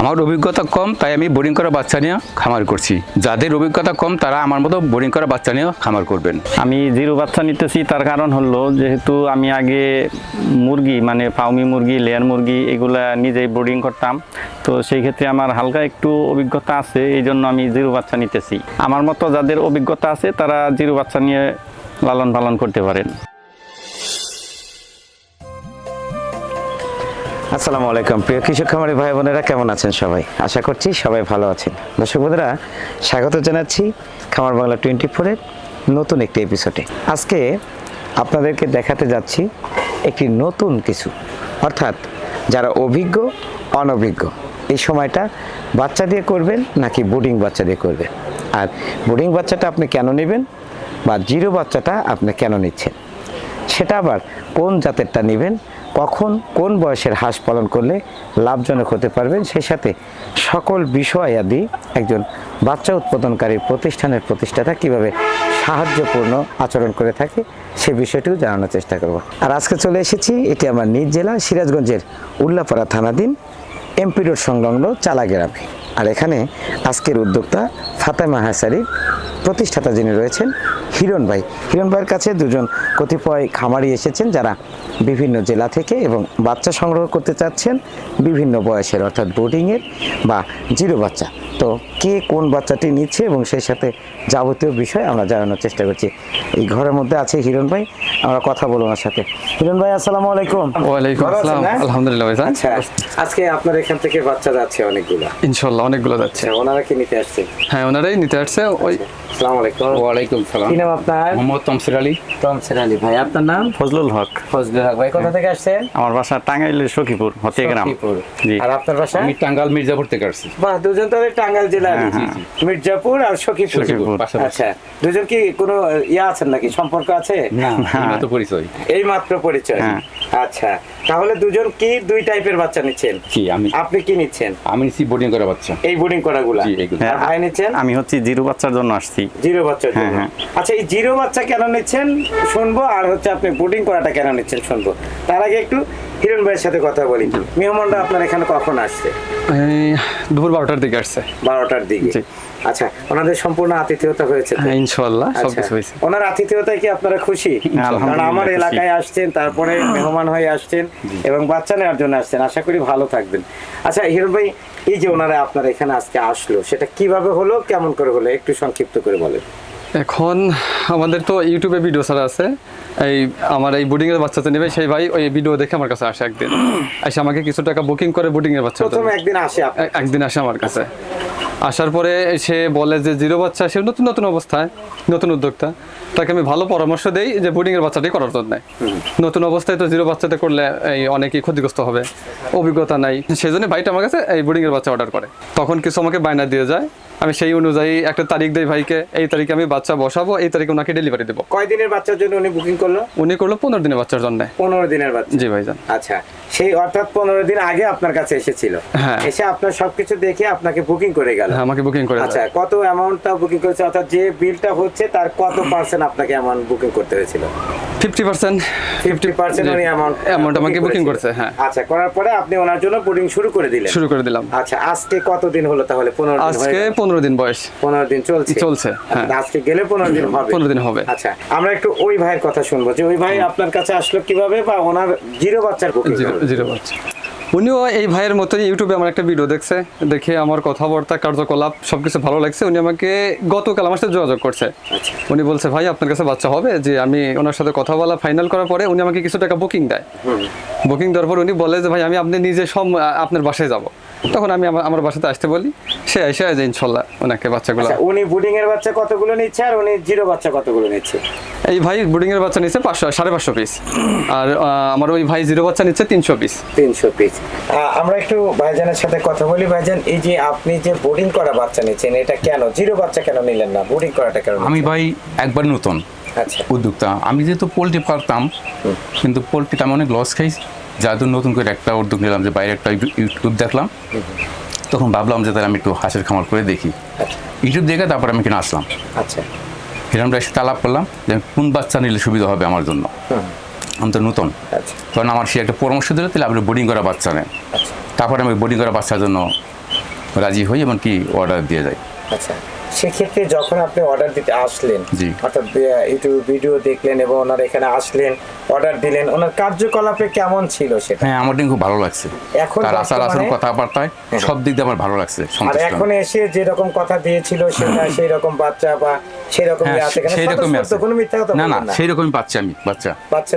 আমার অভিজ্ঞতা কম, তাই আমি বোরিং করা বাচ্চা নিয়ে খামার করছি। যাদের অভিজ্ঞতা কম, তারা আমার মতো বোরিং করা বাচ্চা নিয়ে খামার করবেন। আমি জিরো বাচ্চা নিতেছি, তার কারণ হলো যেহেতু আমি আগে মুরগি মানে ফাউমি মুরগি, লেয়ার মুরগি, এগুলা নিজেই ব্রিডিং করতাম। তো সেই ক্ষেত্রে আমার হালকা একটু অভিজ্ঞতা আছে এই জন্য আমি জিরো বাচ্চা নিতেছি। আমার মতো যাদের অভিজ্ঞতা আছে, তারা জিরো বাচ্চা নিয়ে লালন পালন করতে পারেন। আসসালামু আলাইকুম। প্রিয় কৃষক খামারি ভাই বোনেরা, কেমন আছেন সবাই? আশা করছি সবাই ভালো আছেন। দর্শক বন্ধুরা, স্বাগত জানাচ্ছি খামার বাংলা টোয়েন্টি ফোরের নতুন একটি এপিসোডে আজকে আপনাদেরকে দেখাতে যাচ্ছি একটি নতুন কিছু। অর্থাৎ যারা অভিজ্ঞ, অনভিজ্ঞ, এই সময়টা বাচ্চা দিয়ে করবেন নাকি বোর্ডিং বাচ্চা দিয়ে করবেন? আর বোর্ডিং বাচ্চাটা আপনি কেন নেবেন বা জিরো বাচ্চাটা আপনি কেন নিচ্ছেন? সেটা আবার কোন জাতেরটা নেবেন কখন কোন বয়সের হাঁস পালন করলে লাভজনক হতে পারবেন? সেই সাথে সকল বিষয় আদি একজন বাচ্চা উৎপাদনকারী প্রতিষ্ঠানের প্রতিষ্ঠাতা কীভাবে সাহায্যপূর্ণ আচরণ করে থাকে, সে বিষয়টিও জানানোর চেষ্টা করব। আর আজকে চলে এসেছি, এটি আমার নিজ জেলা, সিরাজগঞ্জের উল্লাপাড়া থানাধীন এমপি রোড সংলগ্ন চালা গ্রামে আর এখানে আজকের উদ্যোক্তা ফাতেমা হাসারির প্রতিষ্ঠাতা যিনি রয়েছেন, হিরণ ভাই। হিরণ ভাইয়ের কাছে দুজন কতিপয় খামারি এসেছেন যারা বিভিন্ন জেলা থেকে এবং বাচ্চা সংগ্রহ করতে চাচ্ছেন বিভিন্ন বয়সের অর্থাৎ বোর্ডিংয়ের বা জিরো বাচ্চা। তো কে কোন বাচ্চাটি নিচ্ছে এবং সেই সাথে যাবতীয় বিষয় আমরা জানানোর চেষ্টা করছি। এই ঘরের মধ্যে আছে হিরণ ভাই আমরা কথা বলব ওনার সাথে। হিরণ ভাই আসসালামু আলাইকুম। ওয়ালাইকুম আসসালাম। আলহামদুলিল্লাহ ভাই আচ্ছা আজকে আপনার এখান থেকে বাচ্চা যাচ্ছে অনেকগুলো। ইনশাল্লাহ অনেকগুলো যাচ্ছে। আচ্ছা ওনারা কি নিতে আসছে? হ্যাঁ ওনারাই নিতে আসছে। ওই আসসালামু আলাইকুম। ওয়ালাইকুম সালাম। কি নাম আপনার? মোহাম্মদ তমসির আলী। তমসের আলী ভাই আপনার নাম? ফজলুল হক। ফজলুল হক ভাই কোথা থেকে আসছেন? আমার বাসা টাঙ্গাইলের সখীপুর হতে গ্রাম আর আপনার বাসা? আমি টাঙ্গাল মির্জাপুর থেকে আসছি। বাহ দুজন তো টাঙ্গাইল জেলার। হ্যাঁ, হ্যাঁ। মির্জাপুর আর সখীপুর। সখীপুর। আচ্ছা দুজন কি কোনো ইয়া আছেন নাকি? সম্পর্ক আছে? না তো পরিচয়। এই মাত্র পরিচয়। হ্যাঁ। আচ্ছা তাহলে দুজন কি দুই টাইপের বাচ্চা নিচ্ছেন? কি আমি আপনি কি নিচ্ছেন? আমি নিচ্ছি বোর্ডিং করা বাচ্চা। এই বোর্ডিং করা গুলা। আর ভাই নিচ্ছেন? আমি হচ্ছে জিরো বাচ্চার জন্য আসছি। জিরো বাচ্চার জন্য। হ্যাঁ, আচ্ছা এই জিরো বাচ্চা কেন নিচ্ছেন? শুনব। আর হচ্ছে আপনি বোর্ডিং করাটা কেন নিচ্ছেন? শুনব তার আগে একটু হিরণ ভাইয়ের সাথে কথা বলি। মেহমানরা আপনার এখানে কখন আসছে? দুপুর বারোটার দিকে আসছে। বারোটার দিকে। আচ্ছা ওনাদের সম্পূর্ণ আতিথেয়তা হয়েছে? হ্যাঁ আচ্ছা, সবকিছু হয়েছে। ওনার আতিথেয়তায় কি আপনারা খুশি? কারণ আমার এলাকায় আসছেন তারপরে মেহমান হয়ে আসছেন এবং বাচ্চা নেওয়ার জন্য আসছেন। আশা করি ভালো থাকবেন। আচ্ছা হিরণ ভাই এই যে ওনারা আপনার এখানে আজকে আসলো সেটা কীভাবে হলো কেমন করে হলো একটু সংক্ষিপ্ত করে বলেন। এখন আমাদের তো ইউটিউবে ভিডিও ছাড়া আছে। এই আমার এই বোর্ডিং এর বাচ্চাতে নেবে সেই ভাই ওই ভিডিও দেখে আমার কাছে আসে একদিন। এসে আমাকে কিছু টাকা বুকিং করে বোর্ডিং এর বাচ্চা প্রথম একদিন আসে একদিন আসে আমার কাছে। আসার পরে সে বলে যে জিরো বাচ্চা সে নতুন নতুন অবস্থায় নতুন উদ্যোক্তা। তাকে আমি ভালো পরামর্শ দেই যে বোর্ডিং এর বাচ্চাটি করার জন্য। নতুন অবস্থায় তো জিরো বাচ্চাতে করলে এই অনেকেই ক্ষতিগ্রস্ত হবে। অভিজ্ঞতা নাই। সেই জন্য ভাইটা আমার কাছে এই বোর্ডিং এর বাচ্চা অর্ডার করে। তখন কিছু আমাকে বায়না দিয়ে যায়। আমি সেই অনুযায়ী একটা তারিখ দেই ভাইকে এই তারিখে আমি বাচ্চা বসাবো এই তারিখে ওনাকে ডেলিভারি দেবো। কয় দিনের বাচ্চার জন্য উনি বুকিং করল? উনি করল পনেরো দিনের বাচ্চার জন্য। পনেরো দিনের বাচ্চা। জি ভাইজান। আচ্ছা সেই অর্থাৎ পনেরো দিন আগে আপনার কাছে এসেছিল। হ্যাঁ। এসে আপনার সবকিছু দেখে আপনাকে বুকিং করে গেল। হ্যাঁ, আমাকে বুকিং করে দেয়। আচ্ছা কত অ্যামাউন্টটা বুকিং করেছে? অর্থাৎ যে বিলটা হচ্ছে তার কত পার্সেন্ট আপনাকে অ্যামাউন্ট বুকিং করতে হয়েছিল? ফিফটি পার্সেন্ট ফিফটি পার্সেন্ট উনি অ্যামাউন্ট অ্যামাউন্ট আমাকে বুকিং করছে হ্যাঁ। আচ্ছা করার পরে আপনি ওনার জন্য বুকিং শুরু করে দিলেন। শুরু করে দিলাম। আচ্ছা আজকে কতদিন হলো তাহলে? পনেরো দিন আজকে গেল? পনেরো দিন বয়স। পনেরো দিন চলছে। চলছে, হ্যাঁ। আচ্ছা, আজকে গেলে পনেরো দিন হবে। দিন হবে। আচ্ছা আমরা একটু ওই ভাইয়ের কথা শুনব যে ওই ভাই আপনার কাছে আসলো কীভাবে বা ওনার জিরো বাচ্চার বুকিং জিরো বাচ্চা। উনিও এই ভাইয়ের মতোই ইউটিউবে আমার একটা ভিডিও দেখছে দেখে আমার কথাবার্তা কার্যকলাপ সব কিছু ভালো লাগছে। উনি আমাকে গতকাল আমার সাথে যোগাযোগ করছে। আচ্ছা। উনি বলছে ভাই আপনার কাছে বাচ্চা হবে যে আমি ওনার সাথে কথা বলা ফাইনাল করার পরে উনি আমাকে কিছু টাকা বুকিং দেয়। বুকিং দেওয়ার পর উনি বলে যে ভাই আমি আপনি নিজে সব আপনার বাসায় যাব। তখন আমি আমার আমার বাসাতে আসতে বলি। সে এসে যে ইনশাল্লাহ ওনাকে বাচ্চাগুলো আচ্ছা উনি বুডিং এর বাচ্চা কতগুলো নিচ্ছে আর উনি জিরো বাচ্চা কতগুলো নিচ্ছে? এই ভাই বোর্ডিং এর বাচ্চা নিচ্ছে পাঁচশো সাড়ে পাঁচশো পিস আর আমার ওই ভাই জিরো বাচ্চা নিচ্ছে তিনশো পিস তিনশো পিস আমরা একটু ভাইজানের সাথে কথা বলি। ভাইজান এই যে আপনি যে বোর্ডিং করা বাচ্চা নিচ্ছেন এটা কেন? জিরো বাচ্চা কেন নিলেন না? বোর্ডিং করাটা কেন আমি ভাই একবার নতুন আচ্ছা। উদ্যোক্তা। আমি যেহেতু পোলট্রি পারতাম কিন্তু পোলট্রিতে আমি অনেক লস খাইছি। যার জন্য নতুন করে একটা উদ্যোগ নিলাম যে বাইরে একটা ইউটিউব- দেখলাম। তখন ভাবলাম যে তাহলে আমি একটু হাঁসের খামার করে দেখি। ইউটিউব দেখে তারপর আমি কিনে আসলাম। আচ্ছা। হিরাম সাথে আলাপ করলাম যে কোন বাচ্চা নিলে সুবিধা হবে আমার জন্য। আমি তো নতুন। আচ্ছা। তখন আমার সে একটা পরামর্শ দিল তাহলে আপনি বোর্ডিং করা বাচ্চা নেন। আচ্ছা। তারপরে আমি বোর্ডিং করা বাচ্চার জন্য রাজি হই এমনকি অর্ডার দিয়ে যাই। আচ্ছা। সেক্ষেত্রে যখন আপনি অর্ডার দিতে আসলেন অর্থাৎ ইউটিউব ভিডিও দেখলেন এবং ওনার এখানে আসলেন অর্ডার দিলেন ওনার কার্যকলাপে কেমন ছিল সেটা? হ্যাঁ আমার খুব ভালো লাগছে। এখন তার আসার আসার কথাবার্তায় সব দিক দিয়ে আমার ভালো লাগছে আর এখন এসে যেরকম কথা দিয়েছিল সেটা সেই রকম বাচ্চা বা হ্যাঁ না না সেই রকমই পাচ্ছি আমি বাচ্চা।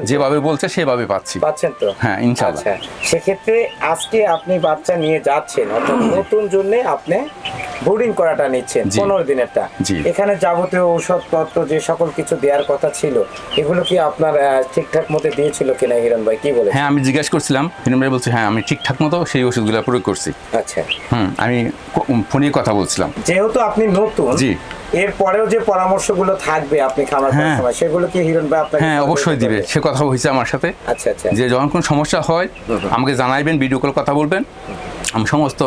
যেভাবে বলছে সেভাবে পাচ্ছি। পাচ্ছেন তো? হ্যাঁ, ইনশাআল্লাহ। আচ্ছা সেক্ষেত্রে আজকে আপনি বাচ্চা নিয়ে যাচ্ছেন অর্থাৎ নতুন জন্য আপনি বোর্ডিং করাটা নিচ্ছেন পনেরো দিনেরটা। এখানে যাবতীয় ঔষধ পত্র যে সকল কিছু দেওয়ার কথা ছিল এগুলো কি আপনার ঠিকঠাক মতো দিয়েছিল কিনা হিরণ ভাই? কি বলে হ্যাঁ আমি জিজ্ঞেস করছিলাম হিরণ ভাই বলছে হ্যাঁ আমি ঠিকঠাক মতো সেই ওষুধগুলো প্রয়োগ করছি। আচ্ছা। হুম আমি ফোনে কথা বলছিলাম। যেহেতু আপনি নতুন জি। এর পরেও যে পরামর্শগুলো থাকবে আপনি খামার করার হ্যাঁ। সময় সেগুলো কি হিরণ ভাই আপনাকে হ্যাঁ অবশ্যই দিবে। সে কথা হয়েছে আমার সাথে। আচ্ছা আচ্ছা। যে যখন কোনো সমস্যা হয় আমাকে জানাইবেন ভিডিও কল কথা বলবেন। আমি সমস্ত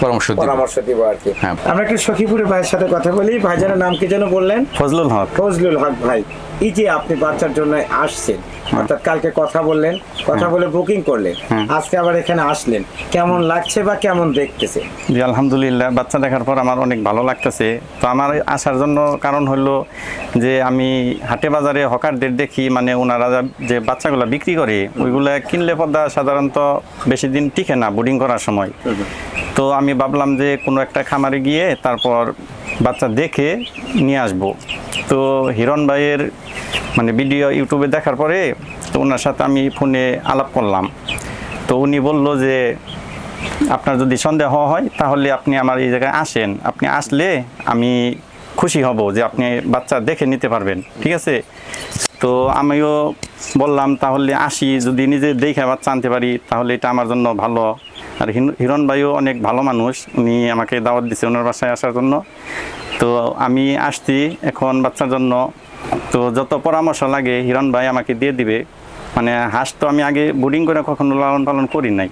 পরামর্শ দিব। পরামর্শ দিব আর কি। হ্যাঁ। আমরা একটু সখীপুরে ভাইয়ের সাথে কথা বলি। ভাইজানের নাম কি যেন বললেন? ফজলুল হক। ফজলুল হক ভাই। এই যে আপনি বাচ্চার জন্য আসছেন অর্থাৎ কালকে কথা বললেন কথা বলে বুকিং করলেন আজকে আবার এখানে আসলেন। কেমন লাগছে বা কেমন দেখতেছে? জি আলহামদুলিল্লাহ বাচ্চা দেখার পর আমার অনেক ভালো লাগতেছে। তো আমার আসার জন্য কারণ হলো যে আমি হাটে বাজারে হকারদের দেখি মানে ওনারা যে বাচ্চাগুলো বিক্রি করে ওইগুলো কিনলে পর্দা সাধারণত বেশি দিন টিকে না বোর্ডিং করার সময়। তো আমি ভাবলাম যে কোনো একটা খামারে গিয়ে তারপর বাচ্চা দেখে নিয়ে আসব। তো হিরণ ভাইয়ের মানে ভিডিও ইউটিউবে দেখার পরে তো ওনার সাথে আমি ফোনে আলাপ করলাম। তো উনি বলল যে, আপনার যদি সন্দেহ হয় তাহলে আপনি আমার এই জায়গায় আসেন। আপনি আসলে আমি খুশি হব যে আপনি বাচ্চা দেখে নিতে পারবেন। ঠিক আছে? তো আমিও বললাম, তাহলে আসি। যদি নিজে দেখে বাচ্চা আনতে পারি, তাহলে এটা আমার জন্য ভালো। আর হিরণ ভাইও অনেক ভালো মানুষ। উনি আমাকে দাওয়াত দিছে ওনার বাসায় আসার জন্য। তো আমি আসছি এখন বাচ্চার জন্য। তো যত পরামর্শ লাগে হিরণ ভাই আমাকে দিয়ে দিবে। মানে হাঁস তো আমি আগে বোর্ডিং করে কখনো লালন পালন করি নাই।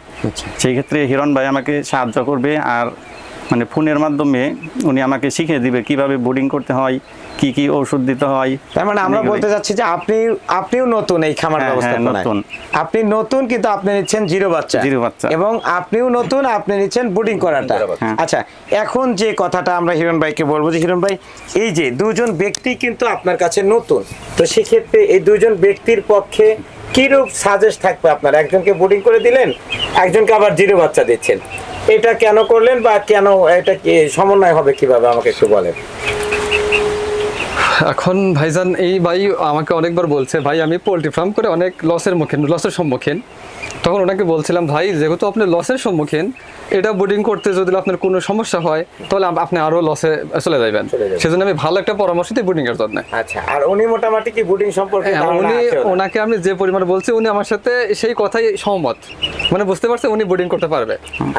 সেই ক্ষেত্রে হিরণ ভাই আমাকে সাহায্য করবে আর মানে ফোনের মাধ্যমে উনি আমাকে শিখিয়ে দিবে কীভাবে বোর্ডিং করতে হয় কি কি ওষুধ দিতে হয়। তার মানে আমরা বলতে চাচ্ছি যে আপনি আপনিও নতুন এই খামার হ্যাঁ, ব্যবস্থা হ্যাঁ, নতুন। আপনি নতুন কিন্তু আপনি নিচ্ছেন জিরো বাচ্চা। জিরো বাচ্চা। এবং আপনিও নতুন আপনি নিচ্ছেন বোর্ডিং করাটা। হ্যাঁ। আচ্ছা এখন যে কথাটা আমরা হিরণ ভাইকে বলব যে হিরণ ভাই এই যে দুজন ব্যক্তি কিন্তু আপনার কাছে নতুন তো সেক্ষেত্রে এই দুজন ব্যক্তির পক্ষে কিরূপ সাজেস্ট থাকবে আপনার? একজনকে বোর্ডিং করে দিলেন একজনকে আবার জিরো বাচ্চা দিচ্ছেন। এটা কেন করলেন বা কেন এটা কি সমন্বয় হবে কীভাবে? আমাকে একটু বলেন। এখন ভাইজান এই ভাই আমাকে অনেকবার বলছে ভাই আমি পোলট্রি ফার্ম করে অনেক লসের মুখে লসের সম্মুখীন। তখন ওনাকে বলছিলাম ভাই যেহেতু আপনি লসের সম্মুখীন এটা বোর্ডিং করতে যদি আপনার কোনো সমস্যা হয় তাহলে আপনি আরও লসে চলে যাবেন সেজন্য আমি ভালো একটা পরামর্শ দিই বোর্ডিং এর জন্য। আচ্ছা আর উনি মোটামুটি কি বোর্ডিং সম্পর্কে হ্যাঁ, উনি ওনাকে আমি যে পরিমাণ বলছি উনি আমার সাথে সেই কথাই সহমত। মানে বুঝতে পারছে উনি বোর্ডিং করতে পারবে।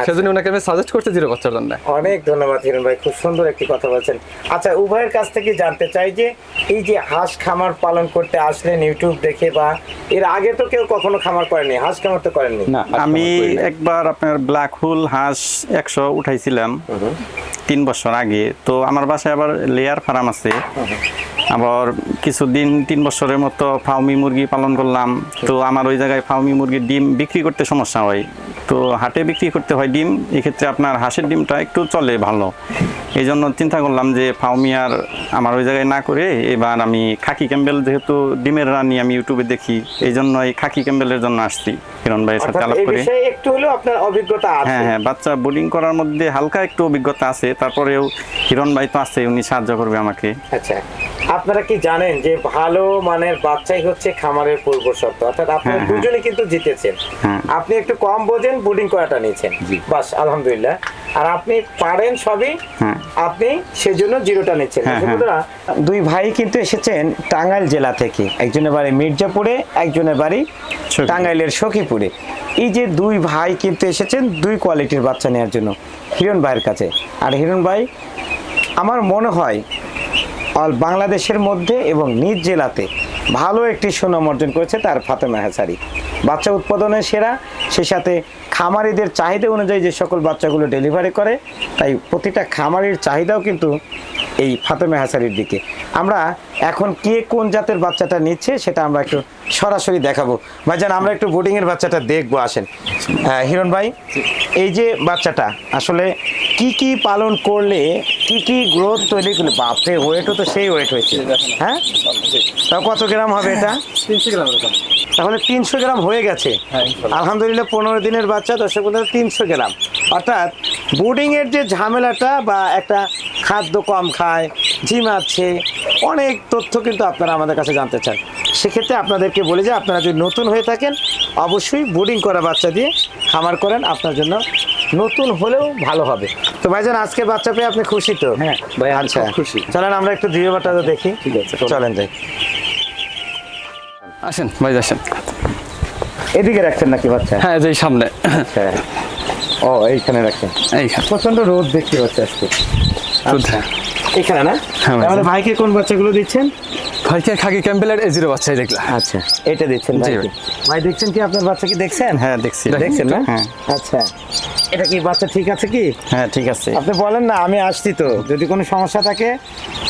সেজন্য ওনাকে আমি সাজেস্ট করছি জিরো বাচ্চার জন্য। অনেক ধন্যবাদ হিরণ ভাই খুব সুন্দর একটি কথা বলছেন। আচ্ছা উভয়ের কাছ থেকে জানতে চাই যে এই যে হাঁস খামার পালন করতে আসলেন ইউটিউব দেখে বা এর আগে তো কেউ কখনো খামার করেনি হাঁস খামার তো করেননি। না আমি একবার আপনার ব্ল্যাক হুল হাঁস একশো উঠাইছিলাম তিন বছর আগে। তো আমার বাসায় আবার লেয়ার ফার্ম আছে। আবার কিছুদিন তিন বছরের মতো ফাউমি মুরগি পালন করলাম। তো আমার ওই জায়গায় ফাউমি মুরগির ডিম বিক্রি করতে সমস্যা হয়। তো হাটে বিক্রি করতে হয় ডিম এক্ষেত্রে আপনার হাঁসের ডিমটা একটু চলে ভালো। এই জন্য চিন্তা করলাম যে ফাউমি আর আমার ওই জায়গায় না করে এবার আমি খাকি ক্যাম্বেল যেহেতু ডিমের রানি আমি ইউটিউবে দেখি এই জন্য এই খাকি ক্যাম্বেলের জন্য আসছি। কিরণ ভাইয়ের সাথে আলাপ করে। একটু হলেও আপনার অভিজ্ঞতা আছে। হ্যাঁ হ্যাঁ বাচ্চা বোলিং করার মধ্যে হালকা একটু অভিজ্ঞতা আছে তারপরেও হিরণ ভাই তো আছে উনি সাহায্য করবে আমাকে। আচ্ছা আপনারা কি জানেন যে ভালো মানের বাচ্চাই হচ্ছে খামারের পূর্ব শর্ত অর্থাৎ আপনারা হ্যাঁ, হ্যাঁ। দুজনে কিন্তু জিতেছেন। হ্যাঁ। আপনি একটু কম বোঝেন বোর্ডিং করাটা নিয়েছেন। বাস আলহামদুলিল্লাহ। আর আপনি পারেন সবই হ্যাঁ। আপনি সেজন্য জিরোটা নিচ্ছেন। হ্যাঁ, হ্যাঁ। দুই ভাই কিন্তু এসেছেন টাঙ্গাইল জেলা থেকে। একজনের বাড়ি মির্জাপুরে একজনের বাড়ি টাঙ্গাইলের সখীপুরে। এই যে দুই ভাই কিন্তু এসেছেন দুই কোয়ালিটির বাচ্চা নেওয়ার জন্য। হিরণ ভাইয়ের কাছে। আর হিরণ ভাই আমার মনে হয় অল বাংলাদেশের মধ্যে এবং নিজ জেলাতে ভালো একটি সুনাম অর্জন করেছে তার ফাতেমা হেসারি। বাচ্চা উৎপাদনের সেরা, সে সাথে খামারিদের চাহিদা অনুযায়ী যে সকল বাচ্চাগুলো ডেলিভারি করে, তাই প্রতিটা খামারির চাহিদাও কিন্তু এই ফাতেমে হাসারির দিকে। আমরা এখন কে কোন জাতের বাচ্চাটা নিচ্ছে সেটা আমরা একটু সরাসরি দেখাবো। ভাইজান আমরা একটু বোর্ডিংয়ের বাচ্চাটা দেখব আসেন। হিরণ ভাই এই যে বাচ্চাটা আসলে কি কি পালন করলে কি কি গ্রোথ তৈরি করলে বাপরে ওয়েটও তো সেই ওয়েট হয়েছে। হ্যাঁ? তাও কত গ্রাম হবে এটা? তিনশো গ্রাম তাহলে তিনশো গ্রাম হয়ে গেছে। হ্যাঁ, আলহামদুলিল্লাহ পনেরো দিনের বাচ্চা দর্শক তিনশো গ্রাম। অর্থাৎ বোর্ডিংয়ের যে ঝামেলাটা বা একটা খাদ্য কম খায় ঝিমাচ্ছে অনেক তথ্য কিন্তু আপনারা আমাদের কাছে জানতে চান। সেক্ষেত্রে আপনাদেরকে বলি যে আপনারা যদি নতুন হয়ে থাকেন অবশ্যই বোর্ডিং করা বাচ্চা দিয়ে খামার করেন আপনার জন্য নতুন হলেও ভালো হবে। তো ভাইজান আজকে বাচ্চা পেয়ে আপনি খুশি তো? হ্যাঁ, ভাই, আচ্ছা খুশি। চলেন আমরা একটু বাচ্চা দেখি। ঠিক আছে চলেন। যাই। আসেন ভাই আসেন। এদিকে রাখছেন নাকি বাচ্চা? হ্যাঁ যে সামনে। হ্যাঁ ও এইখানে রাখছেন। এইখানে। প্রচণ্ড রোদ দেখতে পাচ্ছি আজকে। আচ্ছা এখানে না? হ্যাঁ, তাহলে ভাইকে কোন বাচ্চাগুলো দিচ্ছেন? ভাইকে খাকি ক্যাম্পেলের এই জিরো বাচ্চাই দেখলাম। আচ্ছা এটা দিচ্ছেন জি ভাইকে। ভাই। দেখছেন কি আপনার বাচ্চা কি দেখছেন? হ্যাঁ দেখছি। দেখছেন না? হ্যাঁ। আচ্ছা। এটা কি বাচ্চা ঠিক আছে কি? হ্যাঁ ঠিক আছে। আপনি বলেন না আমি আসছি তো। যদি কোনো সমস্যা থাকে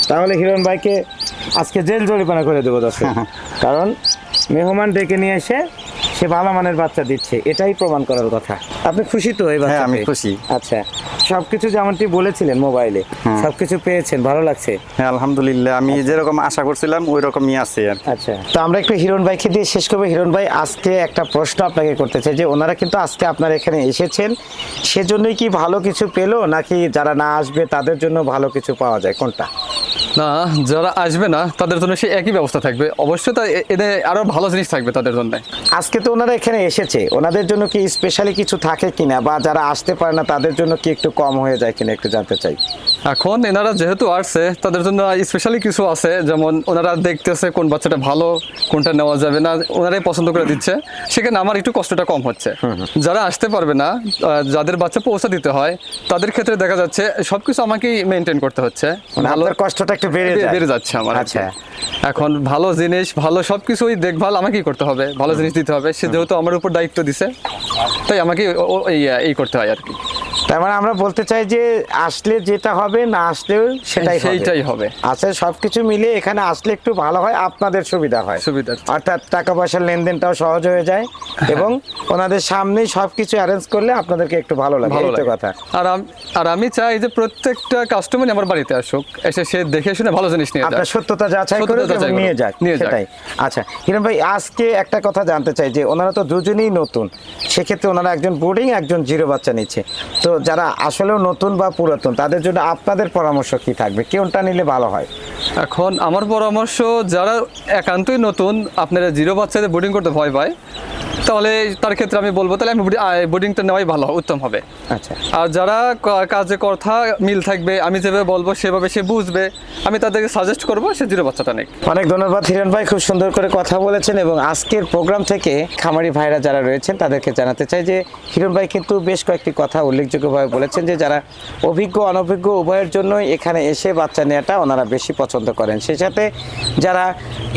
তাহলে হিরণ ভাইকে আজকে জেল জরিমানা করে দেবো দর্শক। কারণ মেহমান ডেকে নিয়ে এসে সে ভালো মানের বাচ্চা দিচ্ছে এটাই প্রমাণ করার কথা। আপনি খুশি তো এই বাচ্চা হ্যাঁ, আমি খুশি। আচ্ছা সবকিছু যেমনটি বলেছিলেন মোবাইলে সবকিছু পেয়েছেন ভালো লাগছে? হ্যাঁ আলহামদুলিল্লাহ আমি যেরকম আশা করছিলাম ওই রকমই আছে আর আচ্ছা। তো আমরা একটু হিরণ ভাইকে দিয়ে শেষ করব। হিরণ ভাই আজকে একটা প্রশ্ন আপনাকে করতে চাই যে ওনারা কিন্তু আজকে আপনার এখানে এসেছেন সেজন্যই কি ভালো কিছু পেল নাকি যারা না আসবে তাদের জন্য ভালো কিছু পাওয়া যায়? কোনটা? না যারা আসবে না তাদের জন্য সে একই ব্যবস্থা থাকবে। অবশ্যই তা এদের আরও ভালো জিনিস থাকবে তাদের জন্য। আজকে তো ওনারা এখানে এসেছে। ওনাদের জন্য কি স্পেশালি কিছু থাকে কিনা বা যারা আসতে পারে না তাদের জন্য কি একটু কম হয়ে যায় কিনা একটু জানতে চাই। এখন এনারা যেহেতু আসছে তাদের জন্য স্পেশালি কিছু আছে। যেমন ওনারা দেখতেছে কোন বাচ্চাটা ভালো কোনটা নেওয়া যাবে না ওনারাই পছন্দ করে দিচ্ছে। সেখানে আমার একটু কষ্টটা কম হচ্ছে। যারা আসতে পারবে না যাদের বাচ্চা পৌঁছে দিতে হয় তাদের ক্ষেত্রে দেখা যাচ্ছে সবকিছু আমাকেই মেনটেন করতে হচ্ছে। মানে ভালো কষ্টটা একটু বেড়ে বেড়ে যাচ্ছে আমার আচ্ছা। এখন ভালো জিনিস ভালো সবকিছুই দেখভাল আমাকেই করতে হবে। ভালো জিনিস দিতে হবে সে যেহেতু আমার উপর দায়িত্ব দিছে তাই আমাকে এই করতে হয় আর কি। তার মানে আমরা বলতে চাই যে আসলে যেটা হবে না আসলেও সেটাই সেইটাই হবে। আচ্ছা সবকিছু মিলে এখানে আসলে একটু ভালো হয় আপনাদের সুবিধা হয়। সুবিধা। অর্থাৎ টাকা পয়সার লেনদেনটাও সহজ হয়ে যায় এবং ওনাদের সামনেই সবকিছু অ্যারেঞ্জ করলে আপনাদেরকে একটু ভালো লাগে ভালো কথা। আর আর আমি চাই যে প্রত্যেকটা কাস্টমার আমার বাড়িতে আসুক এসে সে দেখে শুনে ভালো জিনিস নিয়ে আপনার সত্যতা যাচাই করে। নিয়ে যাক। সেটাই। আচ্ছা হিরণ ভাই আজকে একটা কথা জানতে চাই যে ওনারা তো দুজনেই নতুন সেক্ষেত্রে ওনারা একজন বোর্ডিং একজন জিরো বাচ্চা নিচ্ছে। তো যারা আসলেও নতুন বা পুরাতন, তাদের জন্য আপনাদের পরামর্শ কি থাকবে? কোনটা নিলে ভালো হয়? এখন আমার পরামর্শ, যারা একান্তই নতুন, আপনারা জিরো বাচ্চাদের বোর্ডিং করতে ভয় পায় তাহলে তার ক্ষেত্রে আমি বলব তাহলে আমি বোর্ডিংটা নেওয়াই ভালো উত্তম হবে। আচ্ছা। আর যারা কাজে কথা মিল থাকবে আমি যেভাবে বলব সেভাবে সে বুঝবে আমি তাদেরকে সাজেস্ট করব সে জিরো বাচ্চাটা নেই অনেক ধন্যবাদ হিরণ ভাই খুব সুন্দর করে কথা বলেছেন এবং আজকের প্রোগ্রাম থেকে খামারি ভাইরা যারা রয়েছেন তাদেরকে জানাতে চাই যে হিরণ ভাই কিন্তু বেশ কয়েকটি কথা উল্লেখযোগ্যভাবে বলেছেন যে যারা অভিজ্ঞ অনভিজ্ঞ উভয়ের জন্যই এখানে এসে বাচ্চা নেওয়াটা ওনারা বেশি পছন্দ করেন। সেই সাথে যারা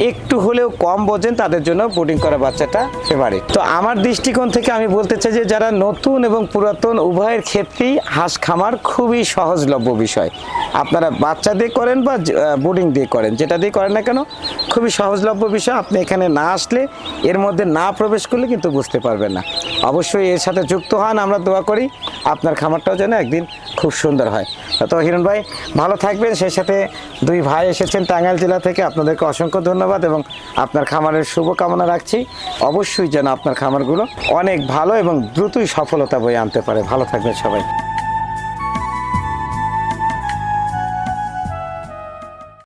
একটু হলেও কম বোঝেন তাদের জন্য বোর্ডিং করা বাচ্চাটা ফেভারিট তো আমার দৃষ্টিকোণ থেকে আমি বলতে চাই যে যারা নতুন এবং পুরাতন উভয়ের ক্ষেত্রেই হাঁস খামার খুবই সহজলভ্য বিষয়। আপনারা বাচ্চা দিয়ে করেন বা বোর্ডিং দিয়ে করেন, যেটা দিয়ে করেন না কেন, খুবই সহজলভ্য বিষয়। আপনি এখানে না আসলে এর মধ্যে না প্রবেশ করলে কিন্তু বুঝতে পারবেন না। অবশ্যই এর সাথে যুক্ত হন, আমরা দোয়া করি, আপনার খামারটাও যেন একদিন খুব সুন্দর হয়। তো হিরণ ভাই, ভালো থাকবেন। সেই সাথে দুই ভাই এসেছেন টাঙ্গাইল জেলা থেকে। আপনাদেরকে অসংখ্য ধন্যবাদ এবং আপনার খামারের শুভকামনা রাখছি। অবশ্যই যেন আপনার খামারগুলো অনেক ভালো এবং দ্রুতই সফলতা বয়ে আনতে পারে। ভালো থাকবেন সবাই।